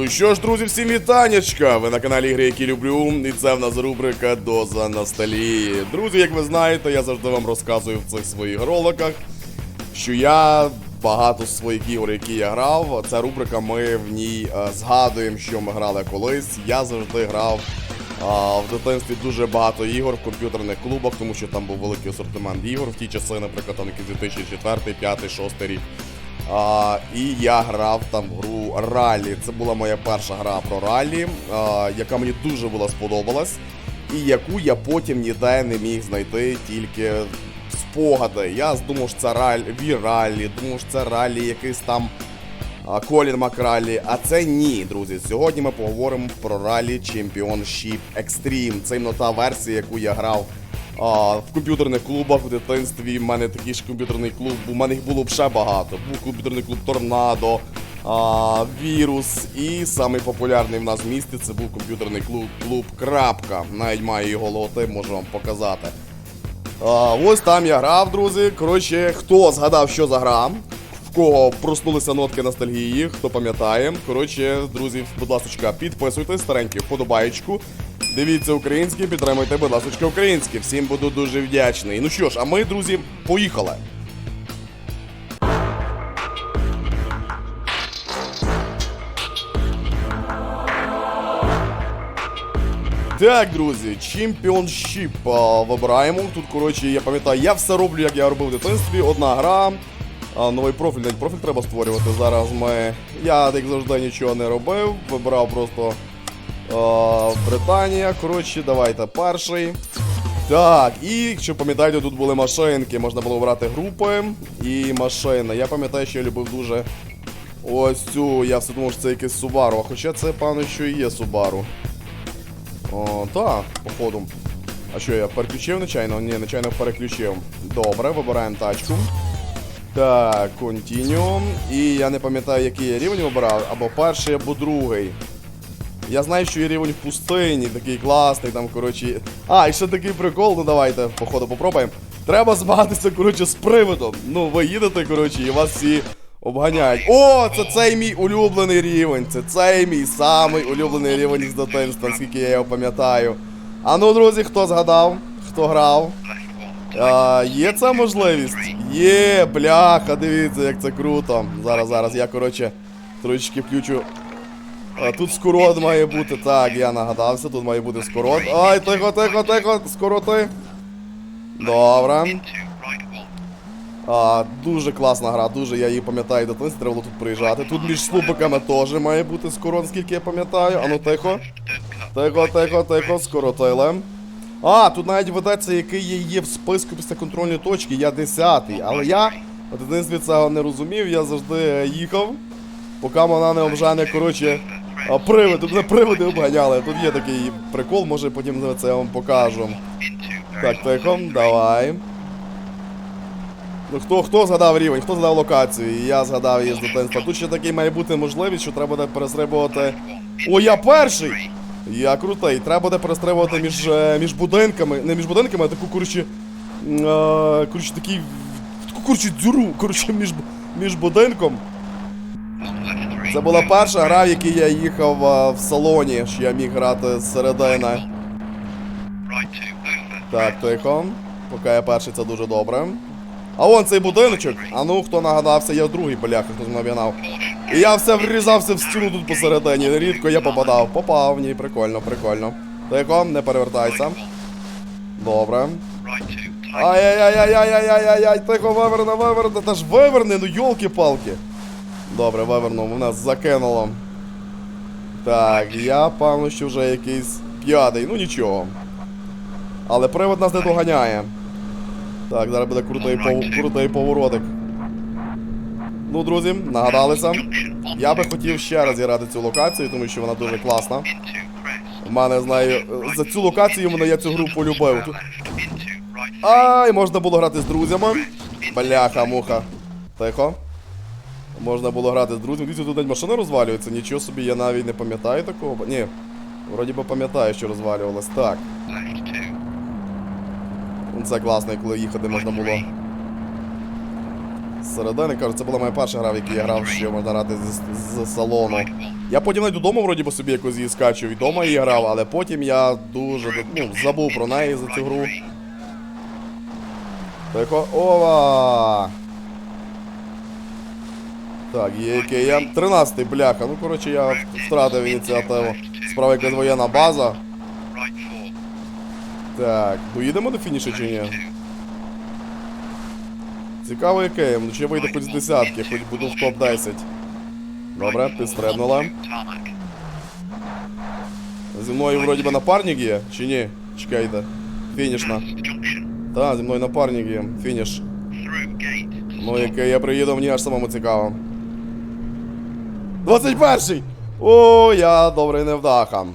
Ну що ж, друзі, всім вітанечка! Ви на каналі Ігри, які люблю, і це в нас рубрика Доза на столі. Друзі, як ви знаєте, я завжди вам розказую в цих своїх роликах, що я багато своїх ігор, які я грав. Ця рубрика ми в ній е, згадуємо, що ми грали колись. Я завжди грав а, в дитинстві дуже багато ігор в комп'ютерних клубах, тому що там був великий асортимент ігор в ті часи, наприклад, там 2004, 2005, 2006 рік. А, і я грав там гру Ралі. Це була моя перша гра про ралі, а, яка мені дуже була сподобалась, і яку я потім ніде не міг знайти, тільки спогади. Я думав, що це раль, віралі, думав, що це ралі якийсь там Колін Макралі. А це ні, друзі. Сьогодні ми поговоримо про ралі Championship Extreme. Це іменно та версія, яку я грав а, в комп'ютерних клубах в дитинстві. У мене такий ж комп'ютерний клуб, у мене їх було б ще багато. Був комп'ютерний клуб Торнадо, а, Вірус. І самий популярний в нас в місті це був комп'ютерний клуб клуб Крапка. Навіть маю його логотип, можу вам показати. А, ось там я грав, друзі. Коротше, хто згадав, що за гра, в кого проснулися нотки ностальгії, хто пам'ятає. Коротше, друзі, будь ласка, підписуйтесь, старенькі, вподобаєчку. Дивіться українське, підтримуйте, будь ласка, українське. Всім буду дуже вдячний. Ну що ж, а ми, друзі, поїхали. Так, друзі, чемпіоншіп вибираємо. Тут, коротше, я пам'ятаю, я все роблю, як я робив в дитинстві. Одна гра. А, новий профіль, навіть профіль треба створювати. Зараз ми. Я, як завжди, нічого не робив. Вибирав просто а, Британія. Коротше, давайте перший. Так, і якщо пам'ятаєте, тут були машинки, можна було обрати групи і машини. Я пам'ятаю, що я любив дуже ось цю. Я все думав, що це якийсь Subaru, а хоча це, певно, що і є. О, так, походу. А що, я переключив нечайно? Ні, нечайно переключив. Добре, вибираємо тачку. Так, Continuum. І я не пам'ятаю, який я рівень вибирав, або перший, або другий. Я знаю, що є рівень в пустині, такий класний, там, коротше. А, і ще такий прикол, ну давайте, походу, попробуємо. Треба змагатися, коротше, з приводом. Ну, ви їдете, коротше, і вас всі обганяють. О, це цей мій улюблений рівень. Це цей мій самий улюблений рівень з дитинства, скільки я його пам'ятаю. А ну, друзі, хто згадав? Хто грав? А, є ця можливість? Є, бляха, дивіться, як це круто. Зараз, зараз, я, коротше, трошечки включу. Тут скорот має бути. Так, я нагадався, тут має бути скорот. Ай, тихо, тихо, тихо, скороти. Добре. А, дуже класна гра, дуже я її пам'ятаю дитинстві, треба було тут приїжджати. Тут між слупиками теж має бути скорот, скільки я пам'ятаю. Ану тихо. Тихо, тихо, тихо, скоротили. А, тут навіть ведеться, який є, в списку після контрольної точки, я 10-й. Але я в дитинстві цього не розумів, я завжди їхав, поки вона не обжане, коротше, а, привид. Тут мене привиди обганяли. Тут є такий прикол, може потім це я вам покажу. Так, тихо, давай. Ну хто, хто згадав рівень, хто згадав локацію? Я згадав її з дитинства. Тут ще такий має бути можливість, що треба буде перестрибувати. О, я перший! Я крутий. Треба буде перестрибувати між, е, між будинками. Не між будинками, а таку, коротше. е, Коротше, такий. Таку, коротше, дзюру, коротше, між, між будинком. Це була перша гра, в якій я їхав е, в салоні, що я міг грати з середини. Так, тихо. Поки я перший, це дуже добре. А вон цей будиночок. А ну, хто нагадався, я другий бляха, хто мене. І я все врізався в стіну тут посередині. Рідко я попадав. Попав, ні, прикольно, прикольно. Тихо, не перевертайся. Добре. Ай-яй-яй-яй-яй-яй-яй, тихо, виверни, виверни, та ж виверни, ну йолки-палки. Добре, вивернув, нас закинуло. Так, я певно, що вже якийсь п'ятий, ну нічого. Але привод нас не доганяє. Так, зараз буде крутий, пов... крутий поворотик. Ну, друзі, нагадалися. Я би хотів ще раз зіграти цю локацію, тому що вона дуже класна. У мене знаю. За цю локацію мене я цю гру полюбив. Ай, можна було грати з друзями. Бляха, муха. Тихо. Можна було грати з друзями. Дивіться, тут навіть машина розвалюється. Нічого собі, я навіть не пам'ятаю такого. Ні. Вроді би пам'ятаю, що розвалювалось. Так. Ну, Це класно, коли їхати можна було. Середини, кажу, це була моя перша гра, в якій я грав, що можна грати з, з салону. Я потім навіть додому вроді би собі якось її скачив, і вдома її грав, але потім я дуже ну, забув про неї за цю гру. Тихо. Ова! Так, є який я. 13-й, бляха. Ну, коротше, я втратив ініціативу. Справа якась воєнна база. Так, доїдемо до фінішу чи ні? Цікаво який, ну чи я вийду хоч з десятки, хоч буду в топ-10. Добре, підстрибнула. Зі мною вроді би напарник є, чи ні? Чекайте. Фінішна. Так, зі мною напарник є. Фініш. Ну, який я приїду, мені аж самому цікаво. 21-й! О, я добрий невдаха.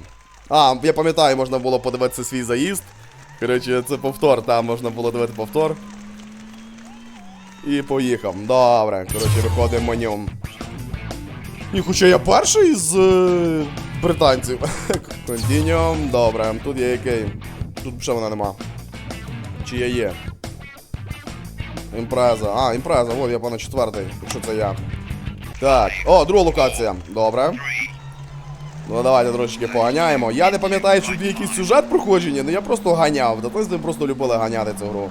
А, я пам'ятаю, можна було подивитися свій заїзд. Коротше, це повтор, там можна було дивити повтор. І поїхав. Добре, коротше, виходимо меню. І хоча я перший з е, британців. Continuum, добре, тут є який. Тут ще вона нема. Чи я є? Імпреза. А, імпреза, от я пане четвертий, якщо це я. Так. О, друга локація. Добре. Ну давайте трошечки поганяємо. Я не пам'ятаю, чи був якийсь сюжет проходження, але я просто ганяв. Дитинстві просто любили ганяти цю гру.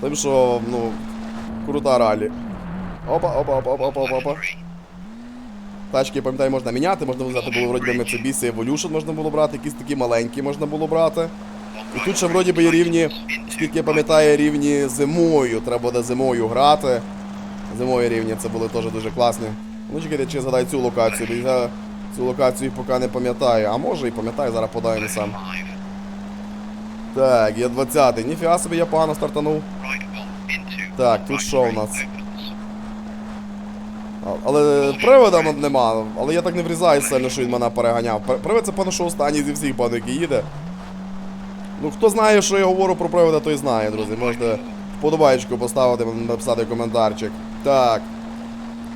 Тим що, ну, крута ралі. Опа, опа, опа, опа, опа, опа. Тачки, я пам'ятаю, можна міняти, можна взяти було вроді Mitsubishi Evolution можна було брати, якісь такі маленькі можна було брати. І тут ще вроді би рівні, скільки я пам'ятаю, рівні зимою. Треба буде зимою грати. Зимові рівні це були теж дуже класні. Ну чекайте, чи я згадаю цю локацію, бо я цю локацію поки не пам'ятаю. А може і пам'ятаю, зараз подивимося. Five. Так, є 20-й. Ніфіга собі я погано стартанув. Так, тут що у нас? Але привода нема, але я так не врізаю сильно, що він мене переганяв. Пр- Привид це певно, що останній зі всіх певно, який їде. Ну, хто знає, що я говорю про привода, той знає, друзі. Можете вподобаєчку поставити, написати коментарчик. Так.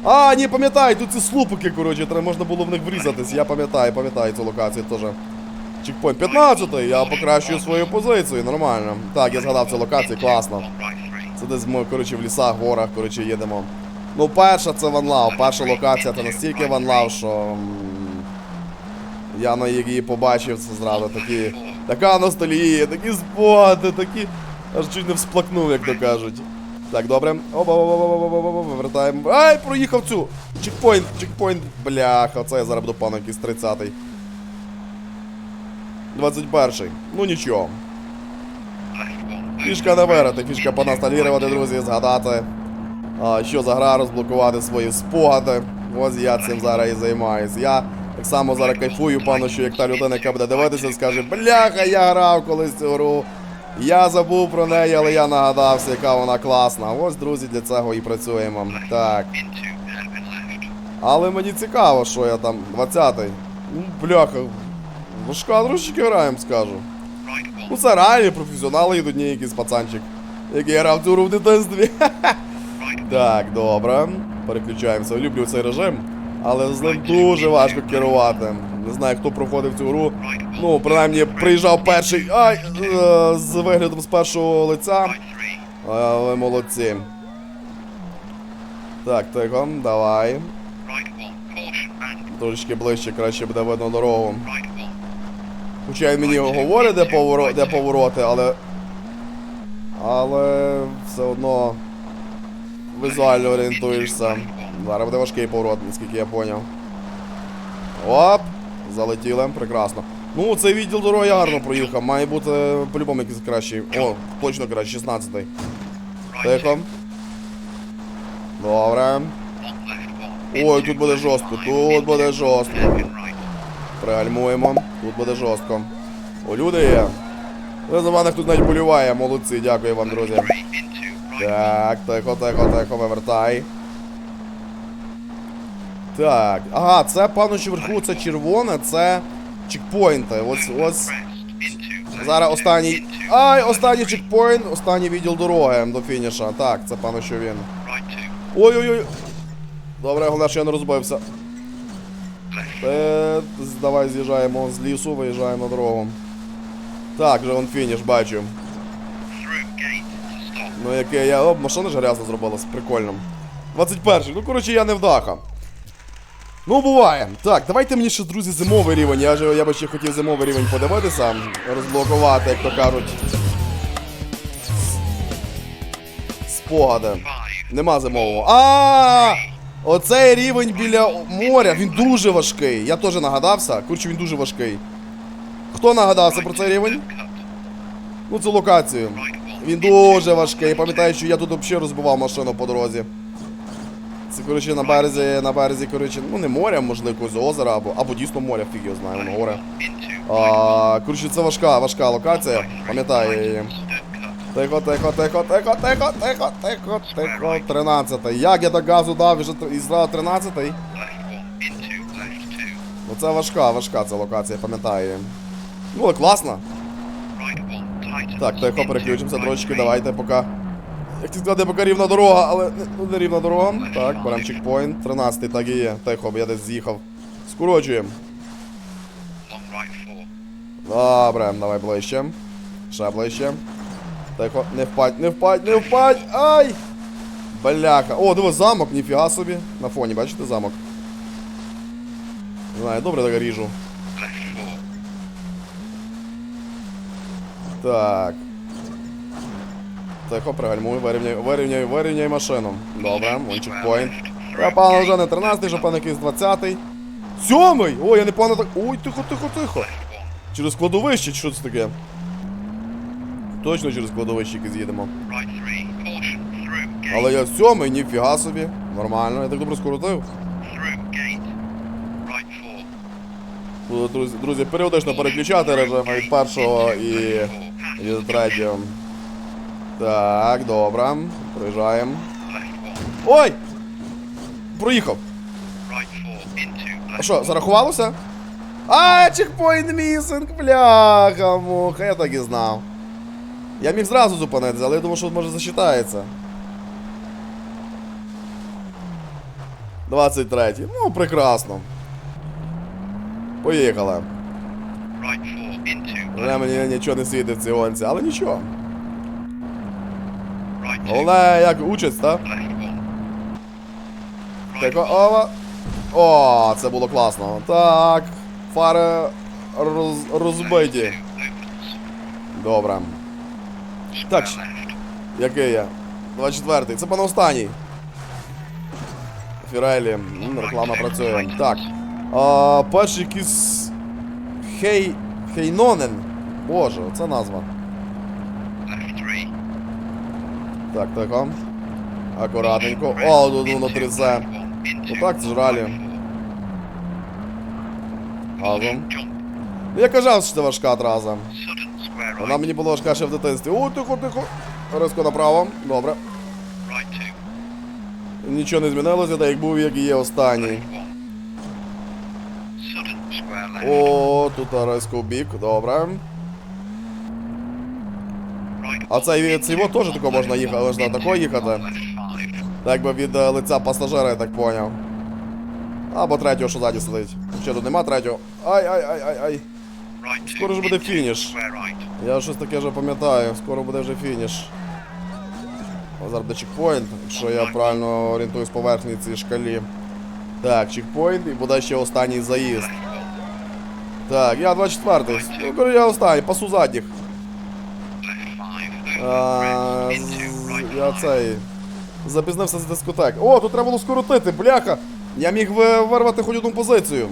А, ні, пам'ятаю, тут ці слупики, коротше, треба можна було в них врізатись. Я пам'ятаю, пам'ятаю цю локацію теж. Чекпоінт 15-й, я покращую свою позицію, нормально. Так, я згадав цю локацію, класно. Це десь ми, коротше, в лісах, горах, коротше, їдемо. Ну, перша це ванлав, перша локація це настільки ванлав, що. Я на її побачив це зразу такі. Така ностальгія, такі спогади, такі. Аж чуть не всплакнув, як то кажуть. Так, добре. Оба, оба, оба, оба, оба, вивертаємо. Ай, проїхав цю! Чекпоінт, чекпоінт, бляха, це я зараз буду пану якийсь 30-й. 21-й. Ну нічого. Фішка не вирити, фішка поностальгірувати, друзі, згадати, а, що за гра, розблокувати свої спогади. Ось я цим зараз і займаюсь. Я так само зараз кайфую, пану, що як та людина, яка буде дивитися, скаже, бляха, я грав колись цю гру. Я забув про неї, але я нагадався, яка вона класна. Ось, друзі, для цього і працюємо. Так. Але мені цікаво, що я там, 20-й. Ну, бляха. Важка трошечки граємо, скажу. Ну це реальні професіонали йдуть не якийсь пацанчик, який грав цю гру в дитинстві. Так, добре. Переключаємося. Люблю цей режим, але з ним дуже важко керувати. Не знаю, хто проходив цю гру. Ну, принаймні, приїжджав перший. Ай! е, З виглядом з першого лиця. Але молодці. Так, тихо, давай. Трошечки ближче, краще буде видно дорогу. Хоча він мені говорить, де, поворо... де повороти, але. Але все одно візуально орієнтуєшся. Зараз буде важкий поворот, наскільки я поняв. Оп! Залетіли, прекрасно. Ну, цей відділ дороги гарно проїхав. Має бути по-любому якийсь кращий. О, точно кращий, 16-й. Тихо. Добре. Ой, тут буде жорстко, тут буде жорстко. Пригальмуємо. Тут буде жорстко. О, люди є. Ви за мене хтось навіть боліває, молодці, дякую вам, друзі. Так, тихо, тихо, тихо, вивертай. Так, ага, це пану що вверху, це червоне, це чекпоінти. Ось, ось. Зараз останній. Ай, останній чекпоінт, останній відділ дороги до фініша. Так, це пану що він. Ой-ой-ой. Добре, головне, що я не розбився. Е, давай з'їжджаємо з лісу, виїжджаємо на дорогу. Так, вже вон фініш, бачу. Ну яке я. О, машина ж грязно зробилась, прикольно. 21-й. Ну, коротше, я не вдаха. Ну, буває. Так, давайте мені ще, друзі, зимовий рівень. Я, ж, я би ще хотів зимовий рівень подивитися, розблокувати, як то кажуть. Спогади. Нема зимового. А! Оцей рівень біля моря, він дуже важкий. Я теж нагадався. Коротше, він дуже важкий. Хто нагадався про цей рівень? Ну, цю локацію. Він дуже важкий. Пам'ятаю, що я тут взагалі розбивав машину по дорозі. Це, коротше, на березі, на березі, коротше, ну не моря, можливо, якогось озера, або, або дійсно моря, фіг його знає, воно горе. Коротше, це важка, важка локація. Пам'ятаю її. Тихо, тихо, тихо, тихо, тихо, тихо, тихо, тихо. 13. Як я так газу дав, вже і зразу 13. Left one. Into. Left two. Ну це важка, важка ця локація, пам'ятаю. Ну, але. Right Так, тихо, переключимося трошечки, давайте поки. Як ти сказати, поки рівна дорога, але ну, не рівна дорога. Так, беремо чекпоінт. 13 так і є. Тихо, я десь з'їхав. Скорочуємо. Добре, давай ближче. Ще ближче. Тихо, не впадь, не впадь, не впадь! Ай! Бляха. О, диви, замок, ніфіга собі. На фоні, бачите замок? Не знаю, добре так ріжу. Так. Тихо, пригальмуй, вирівняй, вирівняй, вирівняй машину. Добре, вон чекпоінт. Я певно вже не 13-й, що певно якийсь 20-й. Сьомий! Ой, я не певно так. Ой, тихо, тихо, тихо. Через кладовище, що це таке? Точно через кладовище якесь їдемо. Але я сьомий, ніфіга собі. Нормально, я так добре скоротив. Друзі, друзі, періодично переключати режим від першого і, до третього. Так, добре. Проїжджаємо. Ой! Проїхав. А що, зарахувалося? А, чекпоінт місинг, бляха, муха, я так і знав. Я міг зразу зупинитися, але я думав, що може засчитається. 23. Ну, прекрасно. Поїхали. Вже мені нічого не світить в цій гонці, але нічого. Головне, як участь, так? Тако, ова. О, це було класно. Так. Фари роз, розбиті. Добре. Так, який я? 24-й. Це пане останній. Фірелі. Реклама працює. Так. А, перший якийсь. Хей. Хейнонен. Боже, це назва. Так, тихо. Акуратненько. О, воно трясе. Into. Ну так, це ж ралі. Газом. Ну я казав, що це важка траса. Вона мені була важка ще в дитинстві. О, тихо, тихо. Резко направо. Добре. Нічого не змінилося, так як був, як і є останній. О, тут резко в бік, добре. А цей його теж тако можна їхати, але ж їхати. Так би від е, лиця пасажира, я так поняв. Або третього, що ззаді сидить. Ще тут нема третього. Ай, ай, ай, ай, ай. Скоро ж буде фініш. Я щось таке вже пам'ятаю, скоро буде вже фініш. Зараз буде чекпоінт, якщо я правильно орієнтуюсь по верхній цій шкалі. Так, чекпоінт і буде ще останній заїзд. Так, я 24-й. Ну, я останній, пасу задніх. А, я цей. Запізнився з дискотек. О, тут треба було скоротити, бляха! Я міг вирвати хоч одну позицію.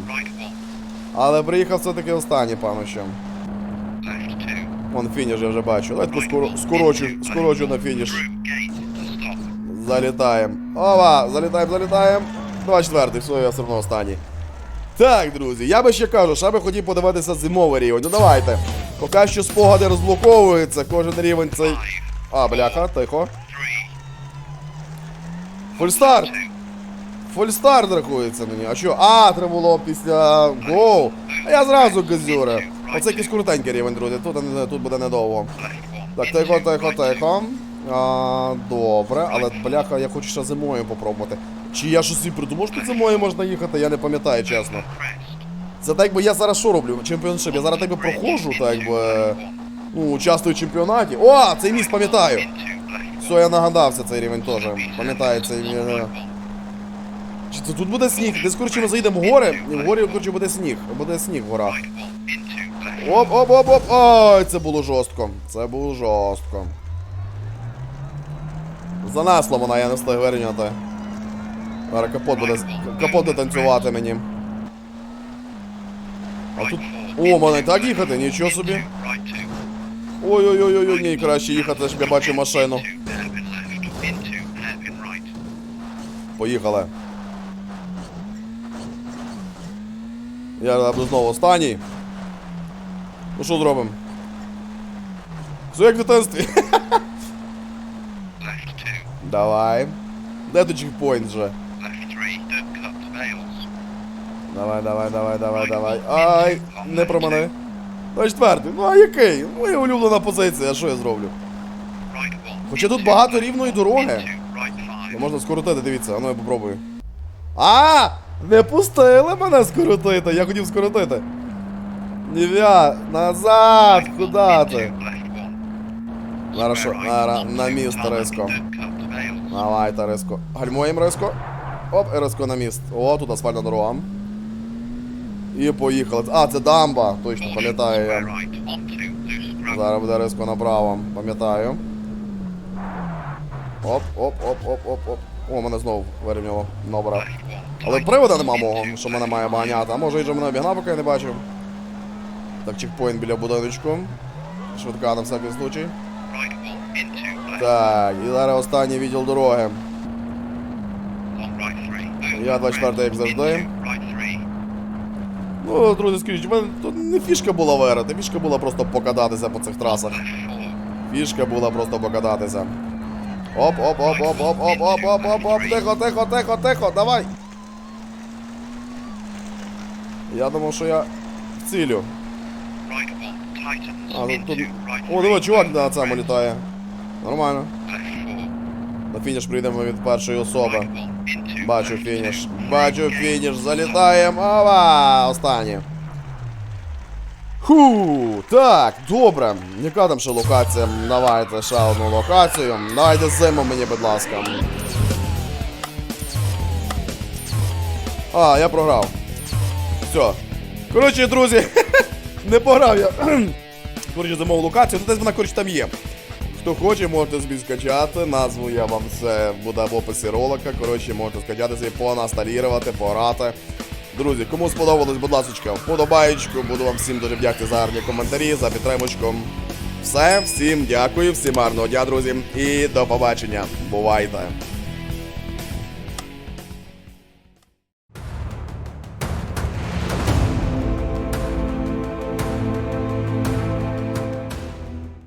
Але приїхав все-таки останній, two. Вон фініш я вже бачу. Давайте скоро, скорочу, скорочу на фініш. Залітаємо. Ова, залітаємо, залітаємо. 24-й, все, я все одно останній. Так, друзі, я би ще кажу, що я би хотів подивитися зимовий рівень. Ну давайте. Поки що спогади розблоковуються, кожен рівень цей. А, бляха, тихо. Фульстарт! Фульстарт рахується мені. А що? А, треба було після гоу. А я зразу газюра. Оце якийсь крутенький рівень, друзі. Тут, тут буде недовго. Так, тихо, тихо, тихо. А, добре, але бляха, я хочу ще зимою попробувати. Чи я щось і придумав, що зимою можна їхати, я не пам'ятаю, чесно. Це так би я зараз що роблю? Чемпіоншип. Я зараз так би проходжу, так би. Ну, участвую в чемпіонаті. О, цей міст пам'ятаю. Все, я нагадався цей рівень теж. Пам'ятаю цей. е, Чи це тут буде сніг? Десь, коротше, ми заїдемо в гори, і в горі, коротше, буде сніг. Буде сніг в горах. Right one into left. Оп, оп, оп, оп. Ой, це було жорстко. Це було жорстко. Занесло мене, я не встиг вирівняти. Капот буде, капот буде танцювати мені. А тут. О, мене так їхати, нічого собі. Ой-ой-ой, ні, краще їхати, щоб я бачив машину. Поїхали. Я буду знову останній. Ну що зробимо? Все як в дитинстві. Давай. Де тут чекпоінт вже? Давай, давай, давай, давай, давай. Ай, не про мене. Давай четвертий. Ну а який? Моя улюблена позиція, що я зроблю? Хоча тут багато рівної дороги. Ну, можна скоротити, дивіться, а ну я попробую. А! Не пустили мене скоротити, я хотів скоротити. Нів'я, назад, куди ти? right. на, на міст. Риско. Давай, та Риско. Гальмуємо Риско. Оп, Риско на міст. О, тут асфальтна дорога. І поїхали. А, це дамба, точно, пам'ятаю я. Зараз буде Риско направо, пам'ятаю. Оп, оп, оп, оп, оп, оп. О, мене знову вирівняло. Добре. Але привода нема мого, що мене має баганяти. А може і вже мене обігнав, поки я не бачив. Так, чекпоінт біля будиночку. Швидка на всякий случай. Так, і зараз останній відділ дороги. Я Over 24 як завжди. Ну, друзі, скажіть, у мене тут не фішка була виграти, фішка була просто покататися по цих трасах. Фішка була просто покататися. Оп, оп, оп, оп, оп, оп, оп, оп, оп, оп, тихо, тихо, тихо, тихо, давай. Я думав, що я в цілю. А, тут, О, диви, чувак на цьому літає. Нормально. На фініш прийдемо від першої особи. Бачу фініш. Бачу фініш. Залітаємо. Ова! Останнє. Ху, так, добре. Яка там ще локація? Давайте ще одну локацію. Дайте зиму мені, будь ласка. А, я програв. Все. Коротше, друзі, не пограв я. Коротше, зимову локацію. Десь вона, коротше, там є. Хто хоче, можете собі скачати. Назву я вам все буде в описі ролика. Коротше, можете скачати собі, понасталірувати, пограти. Друзі, кому сподобалось, будь ласка, вподобаєчку. Буду вам всім дуже вдячний за гарні коментарі, за підтримочку. Все, всім дякую, всім гарного дня, друзі, і до побачення. Бувайте!